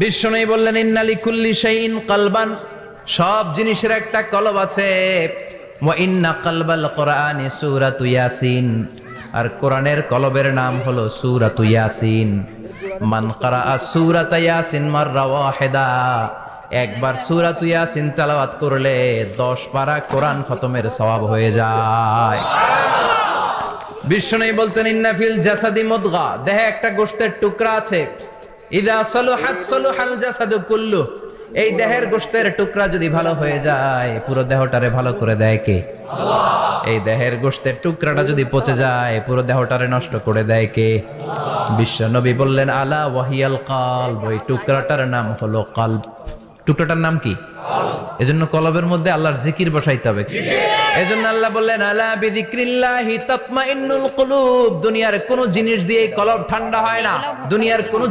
বিষ্ণু বললেন, ইন্নালি কুল্লি শাইইন কালবান। সব জিনিসের একটা কলব আছে। ইন্না কালবাল কোরআনি সূরাতু ইয়াসিন। আর কোরআনের কলবের নাম হলো সূরাতু ইয়াসিন। মান কারাআ সূরাতা ইয়াসিন মাররা ওয়াহিদা। একবার সূরাতু ইয়াসিন তেলাওয়াত করলে 10 পারা কোরআন খতমের সওয়াব হয়ে যায়। বিষ্ণু বলতেন ইন্নাফিল জাসাদি মুদগা। দেহে একটা গোশতের টুকরা আছে। এই দেহের গোশতের টুকরা যদি ভালো হয়ে যায়, পুরো দেহটারে ভালো করে দেয় কে? এই দেহের গোশতের টুকরাটা যদি পচে যায়, পুরো দেহটারে নষ্ট করে দেয় কে? বিশ্ব নবী বললেন, আলা ওয়াহিয়াল ওই টুকরাটার নাম হলো কালব। টুকরাটার নাম কি? এজন্য কলবের মধ্যে আল্লাহর জিকির বসাইতে হবে। এজন্য আল্লাহ বললেন, আলা বিযিক্রিল্লাহি তাতমাইন্নুল কুলুব দুনিয়ার কোন জিনিস দিয়ে কলব ঠান্ডা হয় না। দুনিয়ার কোন